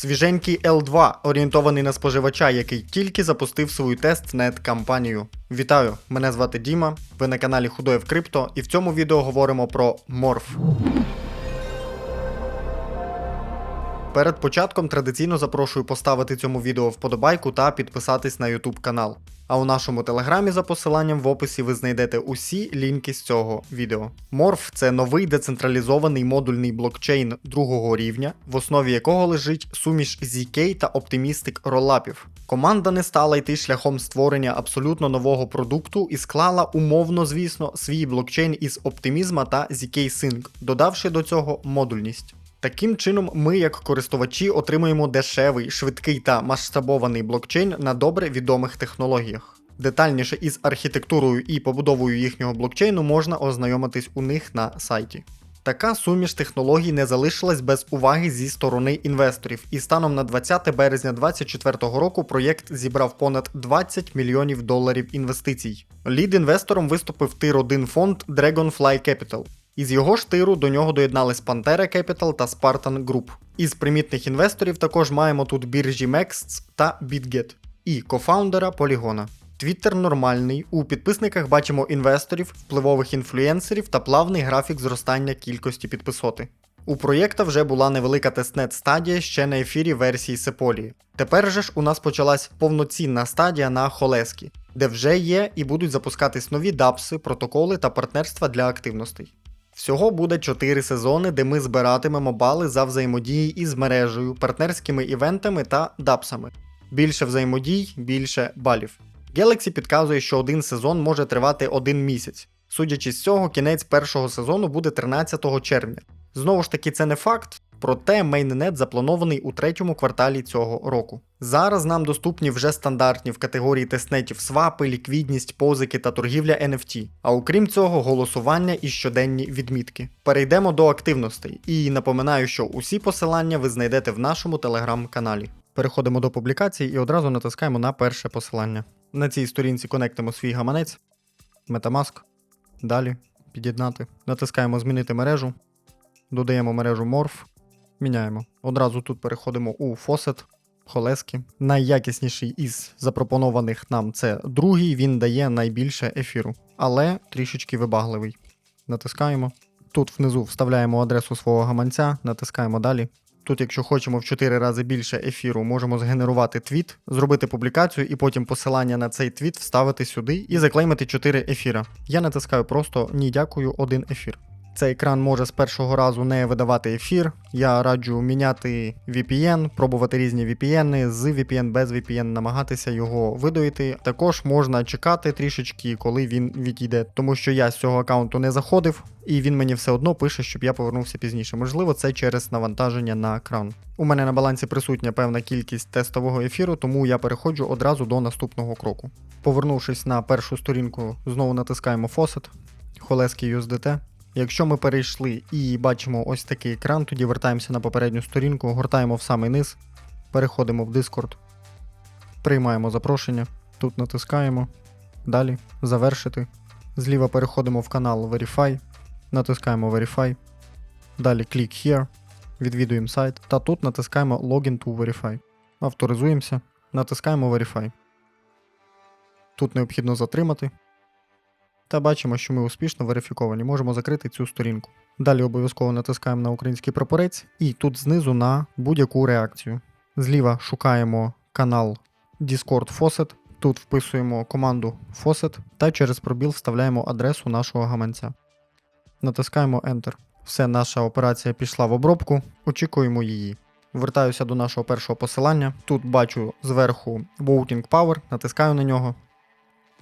Свіженький L2, орієнтований на споживача, який тільки запустив свою тестнет кампанію. Вітаю! Мене звати Діма. Ви на каналі Худоєв Крипто, і в цьому відео говоримо про морф. Перед початком традиційно запрошую поставити цьому відео вподобайку та підписатись на YouTube канал. А у нашому телеграмі за посиланням в описі ви знайдете усі лінки з цього відео. Морф це новий децентралізований модульний блокчейн другого рівня, в основі якого лежить суміш ZK та Optimistic ролапів. Команда не стала йти шляхом створення абсолютно нового продукту і склала умовно, звісно, свій блокчейн із оптимізма та ZK Sync, додавши до цього модульність. Таким чином, ми, як користувачі, отримуємо дешевий, швидкий та масштабований блокчейн на добре відомих технологіях. Детальніше із архітектурою і побудовою їхнього блокчейну можна ознайомитись у них на сайті. Така суміш технологій не залишилась без уваги зі сторони інвесторів, і станом на 20 березня 2024 року проєкт зібрав понад 20 мільйонів доларів інвестицій. Лід інвестором виступив тир 1 фонд Dragonfly Capital. Із його ж тиру до нього доєднались Pantera Capital та Spartan Group. Із примітних інвесторів також маємо тут біржі Mexts та BitGet і кофаундера Полігона. Твіттер нормальний. У підписниках бачимо інвесторів, впливових інфлюенсерів та плавний графік зростання кількості підписоти. У проєкта вже була невелика тестнет стадія ще на ефірі версії Сеполії. Тепер же ж у нас почалась повноцінна стадія на Холескі, де вже є і будуть запускатись нові дапси, протоколи та партнерства для активностей. Всього буде 4 сезони, де ми збиратимемо бали за взаємодії із мережею, партнерськими івентами та дапсами. Більше взаємодій, більше балів. Galaxy підказує, що один сезон може тривати один місяць. Судячи з цього, кінець першого сезону буде 13 червня. Знову ж таки, це не факт, проте мейннет запланований у третьому кварталі цього року. Зараз нам доступні вже стандартні в категорії тестнетів свапи, ліквідність, позики та торгівля NFT. А окрім цього, голосування і щоденні відмітки. Перейдемо до активностей. І напоминаю, що усі посилання ви знайдете в нашому телеграм-каналі. Переходимо до публікації і одразу натискаємо на перше посилання. На цій сторінці конектимо свій гаманець, Metamask. Далі під'єднати. Натискаємо Змінити мережу. Додаємо мережу Morph. Міняємо. Одразу тут переходимо у Faucet, Холески. Найякісніший із запропонованих нам це другий, він дає найбільше ефіру, але трішечки вибагливий. Натискаємо. Тут внизу вставляємо адресу свого гаманця, натискаємо далі. Тут, якщо хочемо в 4 рази більше ефіру, можемо згенерувати твіт, зробити публікацію і потім посилання на цей твіт вставити сюди і заклеймити 4 ефіра. Я натискаю просто ні, дякую, один ефір. Цей екран може з першого разу не видавати ефір. Я раджу міняти VPN, пробувати різні VPN, з VPN без VPN намагатися його видоїти. Також можна чекати трішечки, коли він відійде, тому що я з цього аккаунту не заходив, і він мені все одно пише, щоб я повернувся пізніше. Можливо, це через навантаження на екран. У мене на балансі присутня певна кількість тестового ефіру, тому я переходжу одразу до наступного кроку. Повернувшись на першу сторінку, знову натискаємо Faucet, Холески USDT. Якщо ми перейшли і бачимо ось такий екран, тоді вертаємося на попередню сторінку, гортаємо в самий низ, переходимо в Discord, приймаємо запрошення, тут натискаємо, далі завершити. Зліва переходимо в канал Verify, натискаємо Verify, далі Click Here, відвідуємо сайт та тут натискаємо Login to Verify. Авторизуємося, натискаємо Verify. Тут необхідно затримати. Та бачимо, що ми успішно верифіковані, можемо закрити цю сторінку. Далі обов'язково натискаємо на український прапорець і тут знизу на будь-яку реакцію. Зліва шукаємо канал Discord Faucet, тут вписуємо команду Faucet та через пробіл вставляємо адресу нашого гаманця. Натискаємо Enter. Все, наша операція пішла в обробку, очікуємо її. Вертаюся до нашого першого посилання. Тут бачу зверху Voting Power, натискаю на нього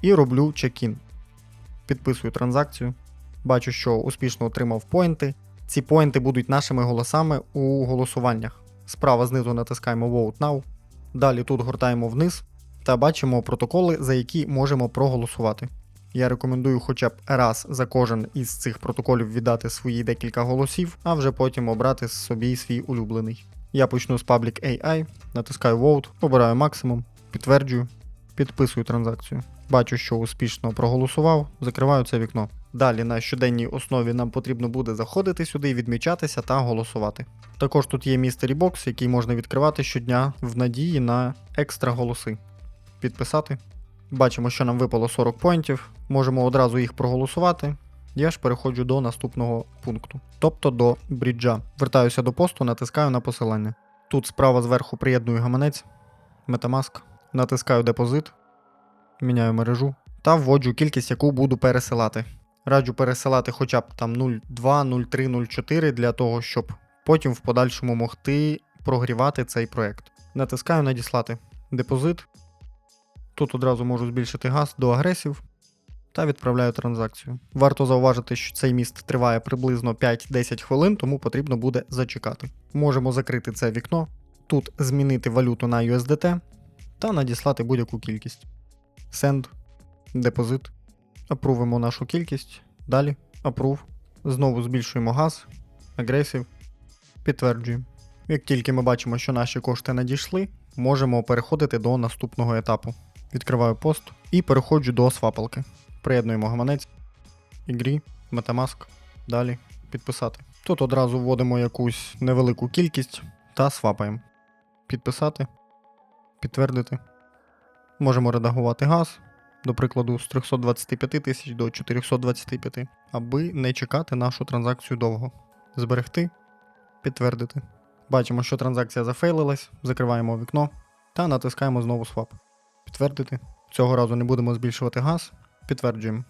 і роблю чек-ін підписую транзакцію. Бачу, що успішно отримав поінти. Ці поінти будуть нашими голосами у голосуваннях. Справа знизу натискаємо Vote Now. Далі тут гортаємо вниз та бачимо протоколи, за які можемо проголосувати. Я рекомендую хоча б раз за кожен із цих протоколів віддати свої декілька голосів, а вже потім обрати собі свій улюблений. Я почну з Public AI, натискаю Vote, обираю максимум, підтверджую, підписую транзакцію. Бачу, що успішно проголосував, закриваю це вікно. Далі на щоденній основі нам потрібно буде заходити сюди, відмічатися та голосувати. Також тут є містері бокс, який можна відкривати щодня в надії на екстра голоси. Підписати. Бачимо, що нам випало 40 поінтів. Можемо одразу їх проголосувати. Я ж переходжу до наступного пункту, тобто до бріджа. Вертаюся до посту, натискаю на посилання. Тут справа зверху приєдную гаманець, Metamask, натискаю депозит, міняю мережу та вводжу кількість, яку буду пересилати. Раджу пересилати хоча б там 0,2, 0,3, 0,4 для того, щоб потім в подальшому могти прогрівати цей проект. Натискаю надіслати депозит. Тут одразу можу збільшити газ до агресів та відправляю транзакцію. Варто зауважити, що цей міст триває приблизно 5-10 хвилин, тому потрібно буде зачекати. Можемо закрити це вікно, тут змінити валюту на USDT та надіслати будь-яку кількість. Send, депозит. Апрувимо нашу кількість. Далі approve. Знову збільшуємо газ, агресів, підтверджуємо. Як тільки ми бачимо, що наші кошти надійшли, можемо переходити до наступного етапу. Відкриваю пост і переходжу до свапалки. Приєднуємо гаманець, ігрі, Metamask, далі підписати. Тут одразу вводимо якусь невелику кількість та свапаємо. Підписати, підтвердити. Можемо редагувати газ, до прикладу, з 325 тисяч до 425, аби не чекати нашу транзакцію довго. Зберегти, підтвердити. Бачимо, що транзакція зафейлилась, закриваємо вікно та натискаємо знову свап. Підтвердити. Цього разу не будемо збільшувати газ. Підтверджуємо.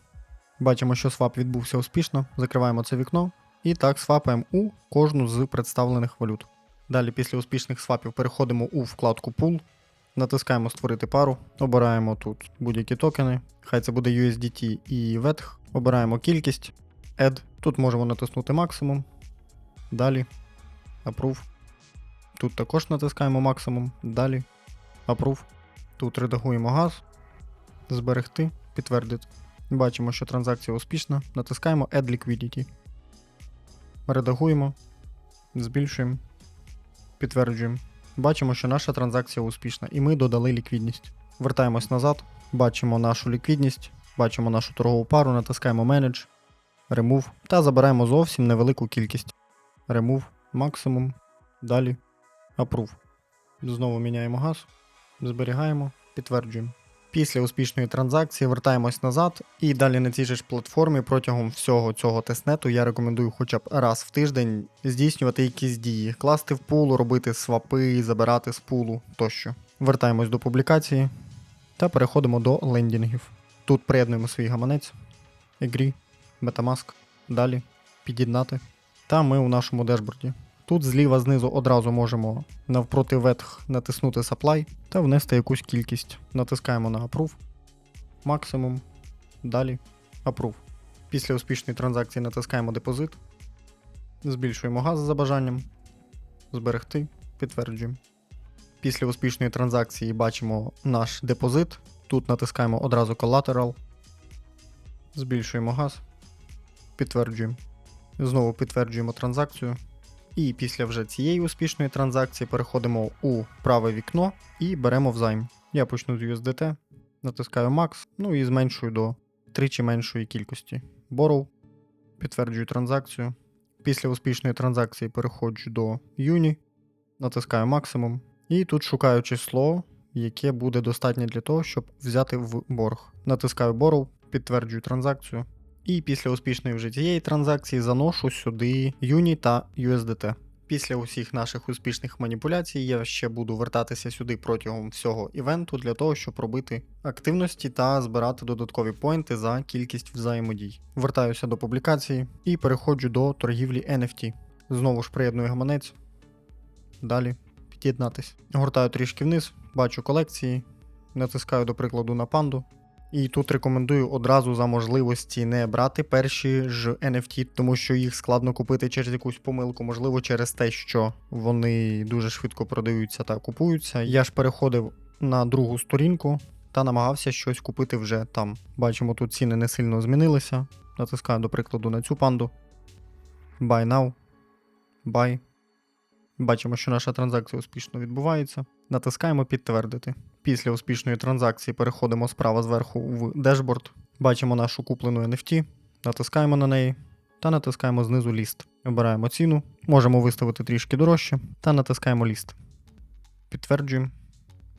Бачимо, що свап відбувся успішно. Закриваємо це вікно і так свапаємо у кожну з представлених валют. Далі, після успішних свапів, переходимо у вкладку Pool, натискаємо Створити пару, обираємо тут будь-які токени. Хай це буде USDT і VETH. Обираємо кількість, Add. Тут можемо натиснути максимум. Далі. Approve. Тут також натискаємо максимум. Далі. Approve. Тут редагуємо газ. Зберегти, підтвердити. Бачимо, що транзакція успішна. Натискаємо Add Liquidity. Редагуємо, збільшуємо, підтверджуємо. Бачимо, що наша транзакція успішна, і ми додали ліквідність. Вертаємось назад, бачимо нашу ліквідність, бачимо нашу торгову пару, натискаємо Manage, Remove та забираємо зовсім невелику кількість. Remove, максимум, далі Approve. Знову міняємо газ, зберігаємо, підтверджуємо. Після успішної транзакції вертаємось назад, і далі на цій ж платформі протягом всього цього тестнету я рекомендую хоча б раз в тиждень здійснювати якісь дії, класти в пул, робити свапи, забирати з пулу тощо. Вертаємось до публікації та переходимо до лендінгів. Тут приєднуємо свій гаманець, Егрі, Metamask, далі під'єднати. Та ми у нашому дешборді. Тут зліва знизу одразу можемо навпроти ветх натиснути Supply та внести якусь кількість. Натискаємо на Approve, максимум, далі Approve. Після успішної транзакції натискаємо депозит, збільшуємо газ за бажанням, зберегти, підтверджуємо. Після успішної транзакції бачимо наш депозит. Тут натискаємо одразу Collateral, збільшуємо газ, підтверджуємо. Знову підтверджуємо транзакцію. І після вже цієї успішної транзакції переходимо у праве вікно і беремо взайм. Я почну з USDT, натискаю Max, ну і зменшую до тричі меншої кількості. Borrow, підтверджую транзакцію. Після успішної транзакції переходжу до Uni, натискаю максимум. І тут шукаю число, яке буде достатнє для того, щоб взяти в борг. Натискаю Borrow, підтверджую транзакцію. І після успішної вже цієї транзакції заношу сюди Юні та USDT. Після усіх наших успішних маніпуляцій я ще буду вертатися сюди протягом всього івенту для того, щоб робити активності та збирати додаткові поінти за кількість взаємодій. Вертаюся до публікації і переходжу до торгівлі NFT. Знову ж приєдную гаманець. Далі під'єднатись. Гортаю трішки вниз, бачу колекції, натискаю до прикладу на панду. І тут рекомендую одразу за можливості не брати перші ж NFT, тому що їх складно купити через якусь помилку, можливо, через те, що вони дуже швидко продаються та купуються. Я ж переходив на другу сторінку та намагався щось купити вже там. Бачимо, тут ціни не сильно змінилися. Натискаю, до прикладу, на цю панду. Buy now. Buy. Бачимо, що наша транзакція успішно відбувається. Натискаємо підтвердити. Після успішної транзакції переходимо справа зверху в дешборд. Бачимо нашу куплену NFT. натискаємо на неї та натискаємо знизу ліст. Обираємо ціну, можемо виставити трішки дорожче та натискаємо ліст. Підтверджуємо.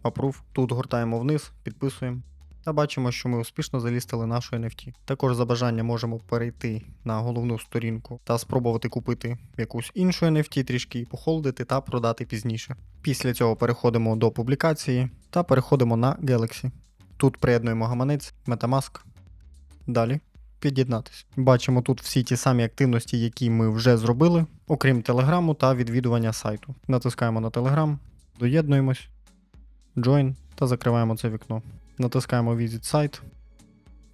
Approve. Тут гортаємо вниз, підписуємо. Та бачимо, що ми успішно залістили нашу NFT. Також за бажання можемо перейти на головну сторінку та спробувати купити якусь іншу NFT, трішки її похолдити та продати пізніше. Після цього переходимо до публікації та переходимо на Galaxy. Тут приєднуємо гаманець, Metamask. Далі під'єднатись. Бачимо тут всі ті самі активності, які ми вже зробили, окрім Телеграму та відвідування сайту. Натискаємо на Telegram, доєднуємось, Join та закриваємо це вікно. Натискаємо Visit Site,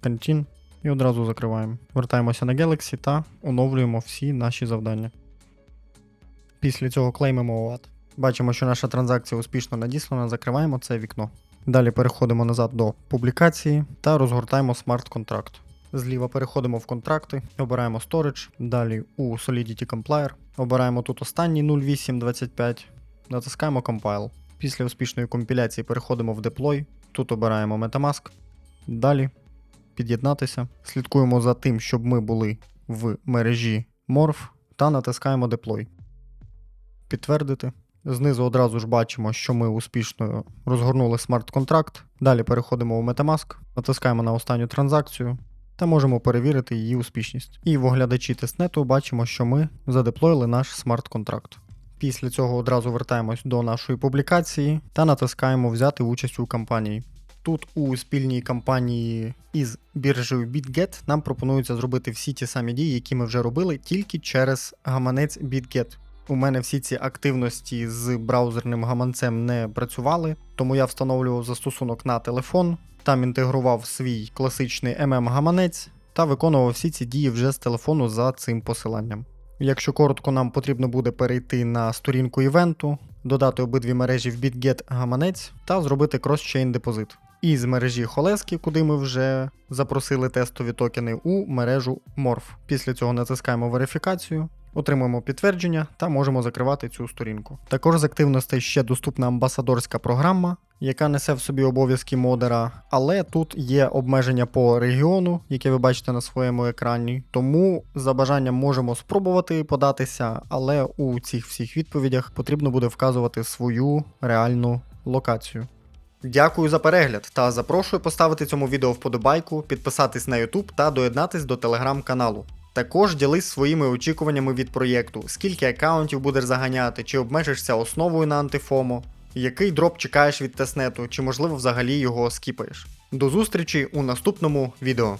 Continue і одразу закриваємо. Вертаємося на Galaxy та оновлюємо всі наші завдання. Після цього клеймимо OAT. Бачимо, що наша транзакція успішно надіслана, закриваємо це вікно. Далі переходимо назад до публікації та розгортаємо смарт-контракт. Зліва переходимо в контракти, обираємо Storage, далі у Solidity Complier, обираємо тут останній 0825, натискаємо Compile. Після успішної компіляції переходимо в Deploy, тут обираємо Metamask, далі під'єднатися, слідкуємо за тим, щоб ми були в мережі Morph та натискаємо Deploy. Підтвердити. Знизу одразу ж бачимо, що ми успішно розгорнули смарт-контракт. Далі переходимо в Metamask, натискаємо на останню транзакцію та можемо перевірити її успішність. І в оглядачі тестнету бачимо, що ми задеплоїли наш смарт-контракт. Після цього одразу вертаємось до нашої публікації та натискаємо взяти участь у кампанії. Тут у спільній кампанії із біржею BitGet нам пропонується зробити всі ті самі дії, які ми вже робили, тільки через гаманець BitGet. У мене всі ці активності з браузерним гаманцем не працювали, тому я встановлював застосунок на телефон, там інтегрував свій класичний MM-гаманець та виконував всі ці дії вже з телефону за цим посиланням. Якщо коротко, нам потрібно буде перейти на сторінку івенту, додати обидві мережі в BitGet гаманець та зробити кросчейн депозит. І з мережі Холески, куди ми вже запросили тестові токени, у мережу Morph. Після цього натискаємо верифікацію, отримуємо підтвердження та можемо закривати цю сторінку. Також з активностей ще доступна амбасадорська програма, яка несе в собі обов'язки модера, але тут є обмеження по регіону, яке ви бачите на своєму екрані. Тому за бажанням можемо спробувати податися, але у цих всіх відповідях потрібно буде вказувати свою реальну локацію. Дякую за перегляд та запрошую поставити цьому відео вподобайку, підписатись на YouTube та доєднатись до телеграм-каналу. Також ділись своїми очікуваннями від проєкту, скільки аккаунтів будеш заганяти, чи обмежишся основою на антифому, який дроп чекаєш від тестнету, чи можливо взагалі його скіпаєш. До зустрічі у наступному відео.